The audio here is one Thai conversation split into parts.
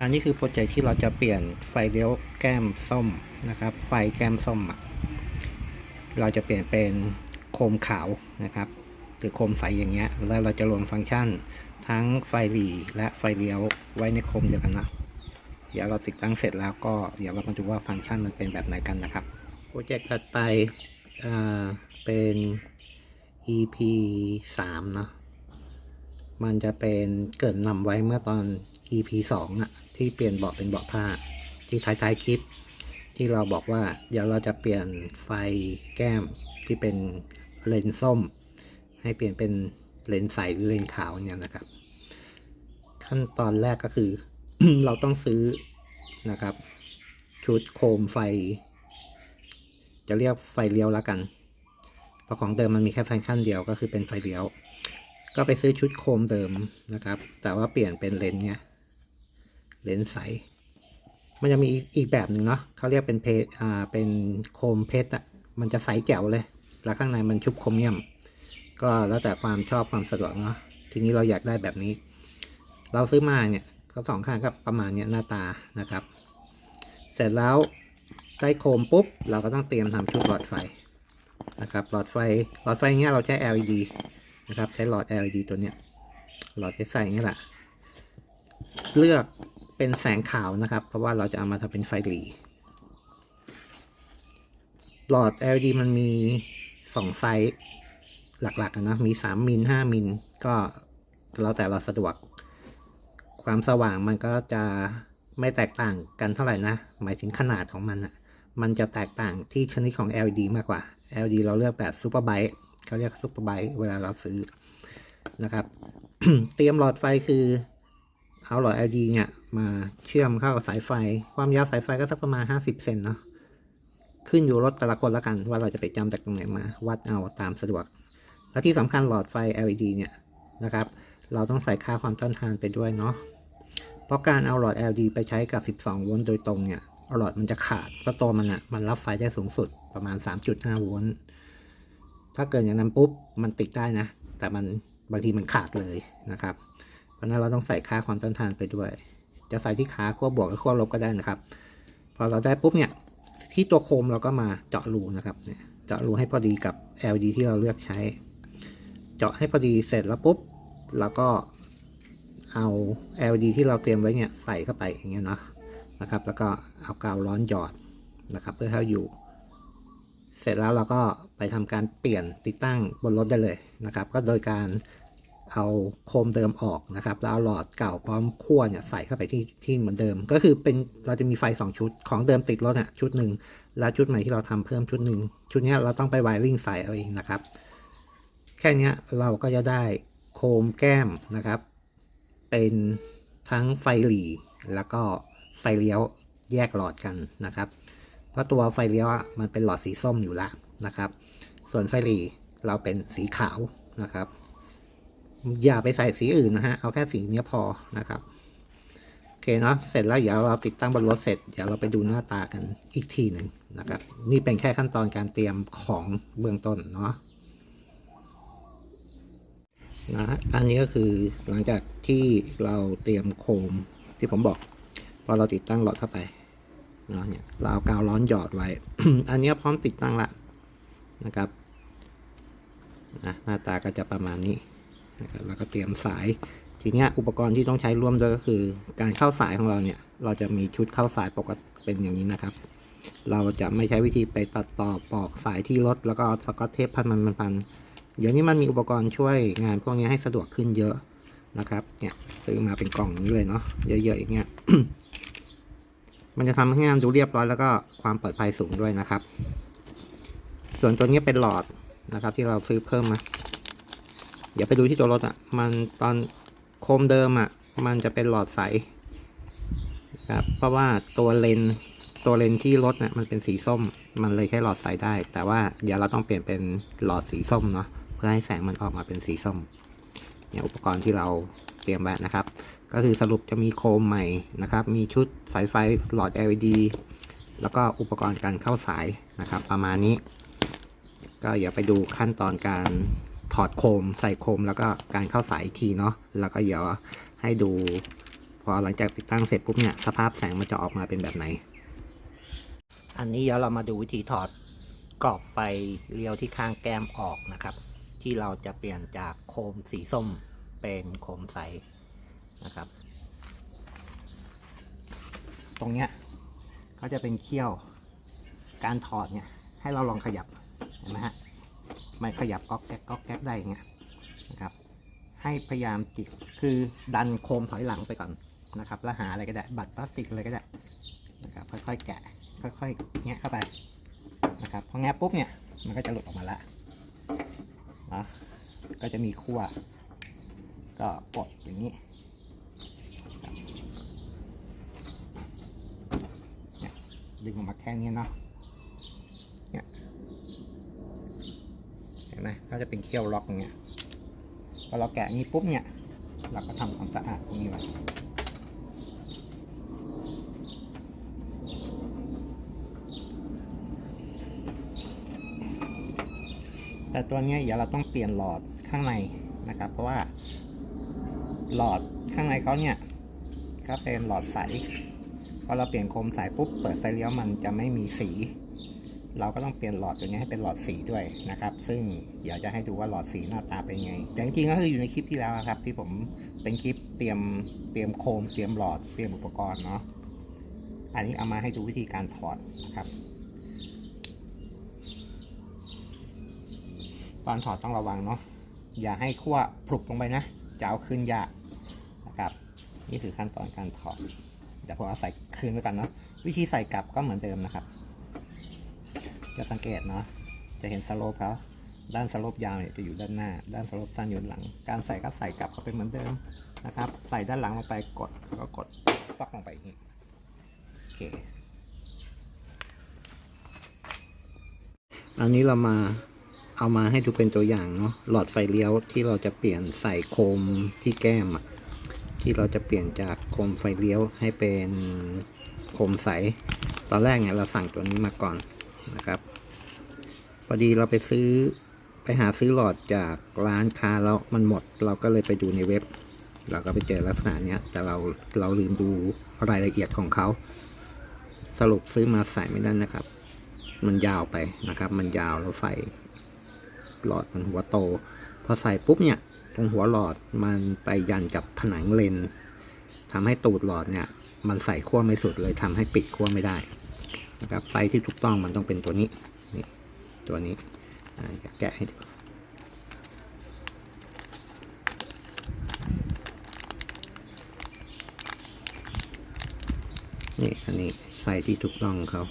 อันนี้คือโปรเจกต์ที่เราจะเปลี่ยนไฟเลี้ยวแก้มส้มนะครับ ไฟแก้มส้มอะเราจะเปลี่ยนเป็นโคมขาวนะครับหรือโคมใสอย่างเงี้ย แล้วเราจะรวมฟังก์ชันทั้งไฟหลีและไฟเลี้ยวไว้ในโคมเดียวกันนะเดี๋ยวเราติดตั้งเสร็จแล้วก็เดี๋ยวเรามาดูว่าฟังก์ชันมันเป็นแบบไหนกันนะครับโปรเจกต์ถัดไปอ่าเป็น EP 3เนอะมันจะเป็นเกิดนำไว้เมื่อตอน EP สองอะที่เปลี่ยนเบาะเป็นเบาะผ้า ที่ท้ายๆคลิป ที่เราบอกว่า เดี๋ยวเราจะเปลี่ยนไฟแก้มที่เป็นเลนส์ส้ม ให้เปลี่ยนเป็นเลนส์ใสหรือเลนส์ขาวเนี่ยนะครับ ขั้นตอนแรกก็คือ เราต้องซื้อนะครับ ชุดโคมไฟ จะเรียกไฟเลี้ยวแล้วกันเพราะของเดิมมันมีแค่ฟังก์ชันเดียวก็คือเป็นไฟเลี้ยว ก็ไปซื้อชุดโคมเดิมนะครับ แต่ว่าเปลี่ยนเป็นเลนส์เนี่ย เลนส์ใส มันจะมีอีกแบบหนึ่งเนาะเขาเรียกเป็นเพอ่าเป็นโคมเพชรอะมันจะใสแจ๋วเลย แล้วข้างในมันชุบโครเมียม ก็แล้วแต่ความชอบความสะดวกเนาะทีนี้เราอยากได้แบบนี้ เราซื้อมาเนี่ยก็สองข้างก็ประมาณเนี้ยหน้าตานะครับ เสร็จแล้วได้โคมปุ๊บ เราก็ต้องเตรียมทำชุดหลอดไฟนะครับหลอดไฟหลอดไฟเนี้ยเราใช้ LED นะครับ ใช้หลอด LED ตัวเนี้ยหลอดใสๆนี่แหละเลือก เป็นแสงขาวนะครับ เพราะว่าเราจะเอามาทำเป็นไฟหลีหลอด LED มันมีสองไซส์หลักๆนะมี3มิล5มิลก็แล้วแต่เราสะดวก ความสว่างมันก็จะไม่แตกต่างกันเท่าไหร่นะ หมายถึงขนาดของมันอะมันจะแตกต่างที่ชนิดของ LED มากกว่า LED เราเลือกแบบซูเปอร์ไบต์เขาเรียกซูเปอร์ไบต์เวลาเราซื้อนะครับ เตรียมหลอดไฟคือ เอาหลอด LED เนี่ย มาเชื่อมเข้ากับสายไฟ ความยาวสายไฟก็สักประมาณ50เซนเนาะขึ้นอยู่รถแต่ละคนละกัน ว่าเราจะไปจำจากตรงไหนมา วัดเอาตามสะดวก และที่สำคัญหลอดไฟ LED เนี่ยนะครับ เราต้องใส่ค่าความต้านทานไปด้วยเนาะเพราะการเอาหลอด LED ไปใช้กับ 12 โวลต์โดยตรงเนี่ยหลอดมันจะขาดเพราะตัวมันอะมันรับไฟได้สูงสุดประมาณ 3.5 โวลต์ถ้าเกิดอย่างนั้นปุ๊บมันติดได้นะ แต่มันบางทีมันขาดเลยนะครับ เพราะฉะนั้นเราต้องใส่ค่าความต้านทานไปด้วย จะใส่ที่ขาขั้วบวกหรือขั้วลบก็ได้นะครับ พอเราได้ปุ๊บเนี่ยที่ตัวโคมเราก็มาเจาะรูนะครับเนี่ยเจาะรูให้พอดีกับ LED ที่เราเลือกใช้ เจาะให้พอดีเสร็จแล้วปุ๊บเราก็เอา LED ที่เราเตรียมไว้เนี่ยใส่เข้าไปอย่างเงี้ยเนาะนะครับ แล้วก็เอากาวร้อนหยอดนะครับ เพื่อให้อยู่ เสร็จแล้วเราก็ไปทำการเปลี่ยนติดตั้งบนรถได้เลยนะครับ ก็โดยการ เอาโคมเดิมออกนะครับ แล้วเอาหลอดเก่าพร้อมขั้วเนี่ยใส่เข้าไปที่ที่เหมือนเดิม ก็คือเป็นเราจะมีไฟ 2 ชุดของเดิมติดรถอะชุดหนึ่งแล้วชุดใหม่ที่เราทำเพิ่มชุดหนึ่งชุดนี้เราต้องไปไวริ่งใส่เอาเองนะครับ แค่นี้เราก็จะได้โคมแก้มนะครับ เป็นทั้งไฟหลีแล้วก็ไฟเลี้ยวแยกหลอดกันนะครับ เพราะตัวไฟเลี้ยวอะมันเป็นหลอดสีส้มอยู่แล้วนะครับ ส่วนไฟหลีเราเป็นสีขาวนะครับ อย่าไปใส่สีอื่นนะฮะ เอาแค่สีเนี้ยพอนะครับ โอเคเนาะ เสร็จแล้วเดี๋ยวเราติดตั้งบนรถเสร็จ เดี๋ยวเราไปดูหน้าตากันอีกทีหนึ่งนะครับ นี่เป็นแค่ขั้นตอนการเตรียมของเบื้องต้นเนาะนะฮะอันนี้ก็คือหลังจากที่เราเตรียมโคมที่ผมบอกพอเราติดตั้งหลอดเข้าไปเนาะเนี่ยเราเอากาวร้อนหยอดไว้ อันนี้พร้อมติดตั้งละนะครับนะหน้าตาก็จะประมาณนี้ แล้วก็เตรียมสาย ทีนี้อุปกรณ์ที่ต้องใช้ร่วมด้วยก็คือ การเข้าสายของเราเนี่ย เราจะมีชุดเข้าสายปกติเป็นอย่างนี้นะครับ เราจะไม่ใช้วิธีไปตัดต่อปอกสายที่รถแล้วก็สกอตเทปพันมันมันพันเดี๋ยวนี้มันมีอุปกรณ์ช่วยงานพวกนี้ให้สะดวกขึ้นเยอะนะครับ เนี่ยซื้อมาเป็นกล่องนี้เลยเนาะเยอะๆอย่างเงี้ยมันจะทำให้งานดูเรียบร้อยแล้วก็ความปลอดภัยสูงด้วยนะครับ ส่วนตัวนี้เป็นหลอดนะครับ ที่เราซื้อเพิ่มมา เดี๋ยวไปดูที่ตัวรถอะ่ะ มันตอนโคมเดิมอะ่ะ มันจะเป็นหลอดใสนะครับเพราะว่าตัวเลนตัวเลนที่รถเนี่ยมันเป็นสีส้ม มันเลยแค่หลอดใสได้ แต่ว่าเดี๋ยวเราต้องเปลี่ยนเป็นหลอดสีส้มเนาะเพื่อให้แสงมันออกมาเป็นสีส้มเนี่ยอุปกรณ์ที่เราเตรียมไว้นะครับ ก็คือสรุปจะมีโคมใหม่นะครับ มีชุดสายไฟหลอด LED แล้วก็อุปกรณ์การเข้าสายนะครับ ประมาณนี้ ก็อย่าไปดูขั้นตอนการ ถอดโคมใส่โคมแล้วก็การเข้าสายอีกทีเนาะแล้วก็เดี๋ยวให้ดู พอหลังจากติดตั้งเสร็จปุ๊บเนี่ยสภาพแสงมันจะออกมาเป็นแบบไหน อันนี้เดี๋ยวเรามาดูวิธีถอดกรอบไฟเลี้ยวที่ข้างแก้มออกนะครับ ที่เราจะเปลี่ยนจากโคมสีส้มเป็นโคมใสนะครับ ตรงเนี้ยก็จะเป็นเขี้ยวการถอดเนี่ยให้เราลองขยับเห็นไหมฮะ มันขยับก๊อกแก๊กก๊อกแก๊กได้อย่างเงี้ยนะครับ ให้พยายามจิกคือดันโคมถอยหลังไปก่อนนะครับ แล้วหาอะไรก็ได้บัตรพลาสติกอะไรก็ได้นะครับค่อยๆแกะค่อยๆแงะเข้าไปนะครับพอแงะปุ๊บเนี่ยมันก็จะหลุดออกมาละนะก็จะมีขั้วก็กดอย่างนี้ดึงออกมาแค่นี้เนาะ เนี่ยเห็ นไหมก็จะเป็นเขี้ยวล็อกอย่างเงี้ยพอเราแกะนี้ปุ๊บเนี่ย เราก็ทำความสะอาดตรงนี้ไว้แต่ตัวนี้ยเดี๋ยวเราต้องเปลี่ยนหลอดข้างในนะครับ เพราะว่าหลอดข้างในเขาเนี่ยก็เป็นหลอดใสพอเราเปลี่ยนโคมใสปุ๊บเปิดไฟเลี้ยวมันจะไม่มีสี เราก็ต้องเปลี่ยนหลอดตัวนี้ให้เป็นหลอดสีด้วยนะครับ ซึ่งเดี๋ยวจะให้ดูว่าหลอดสีหน้าตาเป็นไง แต่จริงๆก็คืออยู่ในคลิปที่แล้วครับ ที่ผมเป็นคลิปเตรียมเตรียมโคม เตรียมหลอดเตรียมอุปกรณ์เนาะอันนี้เอามาให้ดูวิธีการถอดนะครับตอนถอดต้องระวังเนาะอย่าให้ขั้วพลุกลงไปนะจะเอาขึ้นยากนะครับ นี่คือขั้นตอนการถอดเดี๋ยวผมเอาใส่คืนไว้กันเนาะวิธีใส่กลับก็เหมือนเดิมนะครับ จะสังเกตเนาะจะเห็นสโลปเขาด้านสโลปยาวเนี่ยจะอยู่ด้านหน้า ด้านสโลปสั้นอยู่ด้านหลัง การใส่ก็ใส่กลับเข้าไปเหมือนเดิมนะครับ ใส่ด้านหลังลงไปกดแล้วก็กดปักลงไปอย่างนี้โอเคอันนี้เรามาเอามาให้ดูเป็นตัวอย่างเนาะหลอดไฟเลี้ยวที่เราจะเปลี่ยนใส่โคมที่แก้มอะที่เราจะเปลี่ยนจากโคมไฟเลี้ยวให้เป็นโคมใส ตอนแรกเนี่ยเราสั่งตัวนี้มาก่อน นะครับพอดีเราไปซื้อไปหาซื้อหลอดจากร้านค้าแล้วมันหมด เราก็เลยไปดูในเว็บ เราก็ไปเจอลักษณะเนี้ย แต่เราเราลืมดูรายละเอียดของเขา สรุปซื้อมาใส่ไม่ได้นะครับ มันยาวไปนะครับ มันยาวแล้วไฟหลอดมันหัวโต พอใส่ปุ๊บเนี่ย ตรงหัวหลอดมันไปยันกับผนังเลนทำให้ตูดหลอดเนี่ย มันใส่ขั้วไม่สุดเลยทำให้ปิดขั้วไม่ได้ นะครับไซส์ที่ถูกต้องมันต้องเป็นตัวนี้นี่ตัวนี้อ่าจะแกะให้ดูนี่อันนี้ไซส์ที่ถูกต้องเขา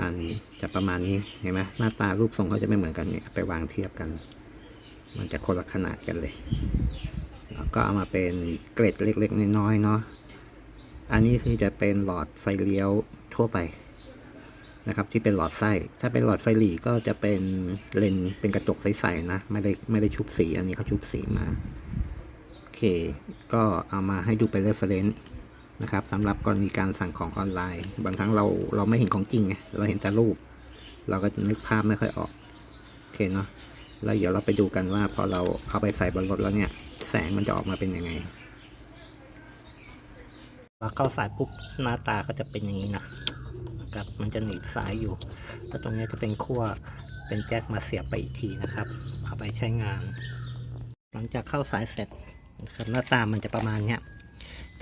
มันจะประมาณนี้เห็นไหมหน้าตารูปทรงเขาจะไม่เหมือนกันเนี่ยไปวางเทียบกัน มันจะคนละขนาดกันเลยแล้วก็เอามาเป็นเกรดเล็กๆน้อยๆเนาะอันนี้คือจะเป็นหลอดไฟเลี้ยวทั่วไป นะครับที่เป็นหลอดไส้ ถ้าเป็นหลอดไฟหลีก็จะเป็นเลนเป็นกระจกใสๆนะ ไม่ได้ไม่ได้ชุบสี อันนี้เขาชุบสีมาโอเค ก็เอามาให้ดูเป็นเรฟเฟรนซ์นะครับสำหรับกรณีการสั่งของออนไลน์ บางครั้งเราเราไม่เห็นของจริงไงเราเห็นแต่รูป เราก็นึกภาพไม่ค่อยออกโอเคเนาะแล้วเดี๋ยวเราไปดูกันว่าพอเราเอาไปใส่บนรถแล้วเนี่ย แสงมันจะออกมาเป็นยังไงพอเข้าสายปุ๊บหน้าตาก็จะเป็นอย่างนี้นะ นะครับมันจะหนีบสายอยู่ แล้วตรงนี้จะเป็นขั้วเป็นแจ็คมาเสียบไปอีกทีนะครับ เอาไปใช้งาน หลังจากเข้าสายเสร็จนะครับหน้าตามันจะประมาณเนี้ย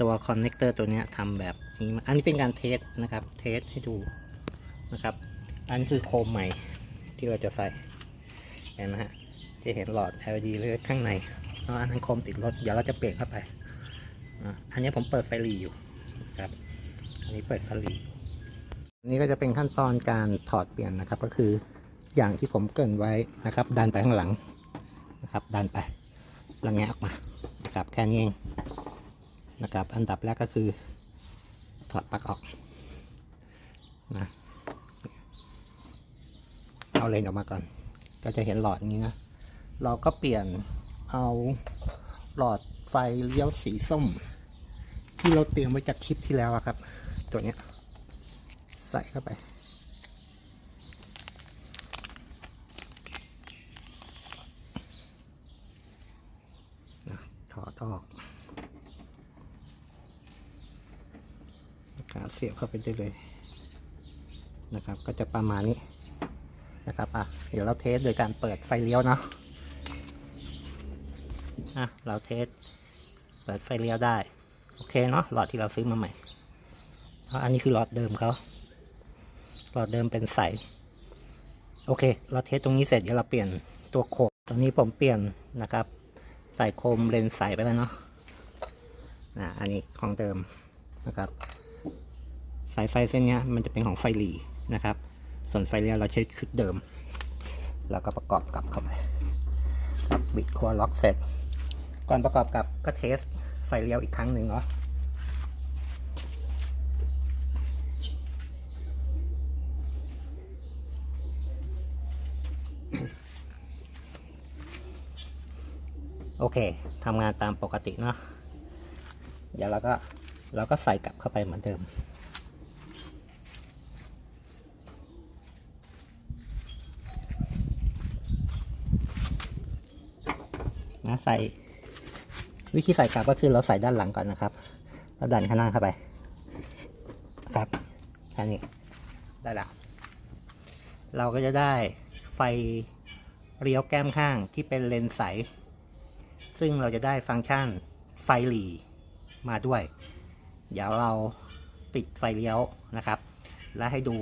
ตัวคอนเนคเตอร์ตัวเนี้ยทำแบบนี้มาอันนี้เป็นการเทสนะครับเทสให้ดูนะครับอันนี้คือโคมใหม่ที่เราจะใส่เห็นไหมฮะจะเห็นหลอด LED เลือดข้างในเพราะอันนั้นโคมติดรถเดี๋ยวเราจะเปลี่ยนเข้าไปอันนี้ผมเปิดไฟหลีอยู่นะครับ อันนี้เปิดไฟหลี นี้ก็จะเป็นขั้นตอนการถอดเปลี่ยนนะครับ ก็คืออย่างที่ผมเกินไว้นะครับ ดันไปข้างหลังนะครับ ดันไปแล้วแงะออกมานะครับแค่นี้เองนะครับ อันดับแรกก็คือถอดปลั๊กออกนะเอาเลนออกมาก่อน ก็จะเห็นหลอดนี้นะ เราก็เปลี่ยนเอาหลอดไฟเลี้ยวสีส้ม ที่เราเตรียมไว้จากคลิปที่แล้วอะครับ ตัวเนี้ย ใส่เข้าไป ถอดออกอะเสียบเข้าไปได้เลยนะครับ ก็จะประมาณนี้นะครับอะเดี๋ยวเราเทสโดยการเปิดไฟเลี้ยวเนาะอะเราเทสเปิดไฟเลี้ยวได้ โอเคเนาะหลอดที่เราซื้อมาใหม่อันนี้คือหลอดเดิมเขา หลอดเดิมเป็นใส โอเค เราเทสตรงนี้เสร็จเดี๋ยวเราเปลี่ยนตัวโคมตรงนี้ผมเปลี่ยนนะครับ ใส่โคมเลนส์ใสไปแล้วเนาะอ่าอันนี้ของเดิมนะครับ สายไฟเส้นนี้มันจะเป็นของไฟหลีนะครับ ส่วนไฟเลี้ยวเราใช้ชุดเดิม แล้วก็ประกอบกลับเข้าไปบบิดคัวล็อกเสร็จ ก่อนประกอบกับก็เทสไฟเลี้ยวอีกครั้งหนึ่งเนาะ โอเคทำงานตามปกติเนาะเดี๋ยวเราก็เราก็ใส่กลับเข้าไปเหมือนเดิม นะใส่ วิธีใส่กลับก็คือเราใส่ด้านหลังก่อนนะครับ แล้วดันข้างหน้าเข้าไป ครับแค่นี้ได้แล้วเราก็จะได้ไฟเลี้ยวแก้มข้างที่เป็นเลนส์ใส ซึ่งเราจะได้ฟังก์ชันไฟหลีมาด้วย เดี๋ยวเราปิดไฟเลี้ยวนะครับ และให้ดู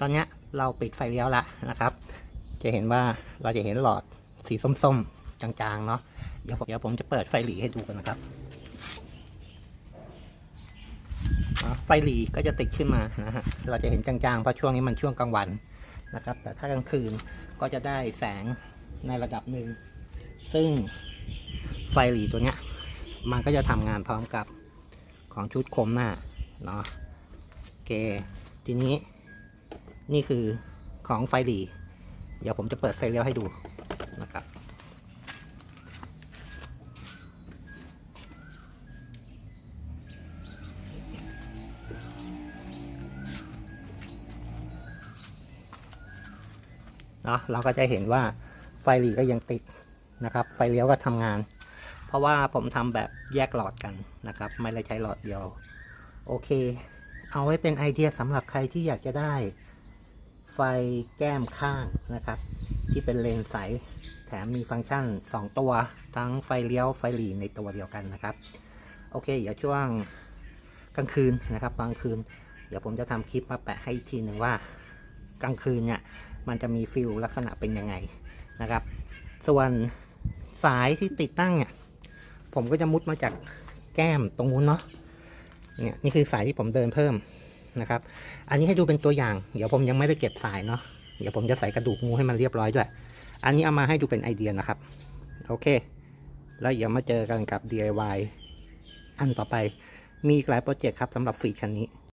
ตอนนี้เราปิดไฟเลี้ยวแล้วนะครับ จะเห็นว่าเราจะเห็นหลอดสีส้มๆ จางๆ เนาะเดี๋ยวผมจะเปิดไฟหลีให้ดูกันนะครับอะ ไฟหลีก็จะติดขึ้นมานะฮะเราจะเห็นจางๆเพราะช่วงนี้มันช่วงกลางวันนะครับ แต่ถ้ากลางคืนก็จะได้แสงในระดับหนึ่ง ซึ่งไฟหลีตัวเนี้ย มันก็จะทำงานพร้อมกับของชุดโคมหน้าเนาะโอเค ทีนี้นี่คือของไฟหลี เดี๋ยวผมจะเปิดไฟเลี้ยวให้ดู เนาะเราก็จะเห็นว่าไฟหลีก็ยังติดนะครับ ไฟเลี้ยวก็ทำงาน เพราะว่าผมทำแบบแยกหลอดกันนะครับ ไม่ได้ใช้หลอดเดียว โอเค เอาไว้เป็นไอเดียสำหรับใครที่อยากจะได้ไฟแก้มข้างนะครับ ที่เป็นเลนส์ใส แถมมีฟังก์ชัน 2 ตัว ทั้งไฟเลี้ยวไฟหลีในตัวเดียวกันนะครับ โอเค เดี๋ยวช่วงกลางคืนนะครับกลางคืน เดี๋ยวผมจะทำคลิปมาแปะให้อีกทีหนึ่งว่ากลางคืนเนี่ย มันจะมีฟิลลักษณะเป็นยังไงนะครับ ส่วนสายที่ติดตั้งเนี่ย ผมก็จะมุดมาจากแก้มตรงนู้นเนาะเนี่ยนี่คือสายที่ผมเดินเพิ่มนะครับ อันนี้ให้ดูเป็นตัวอย่าง เดี๋ยวผมยังไม่ได้เก็บสายเนาะเดี๋ยวผมจะใส่กระดูกงูให้มันเรียบร้อยด้วย อันนี้เอามาให้ดูเป็นไอเดียนะครับ โอเค แล้วเดี๋ยวมาเจอกันกับ DIY อันต่อไปมีอีกหลายโปรเจกต์ครับสำหรับฟีดคันนี้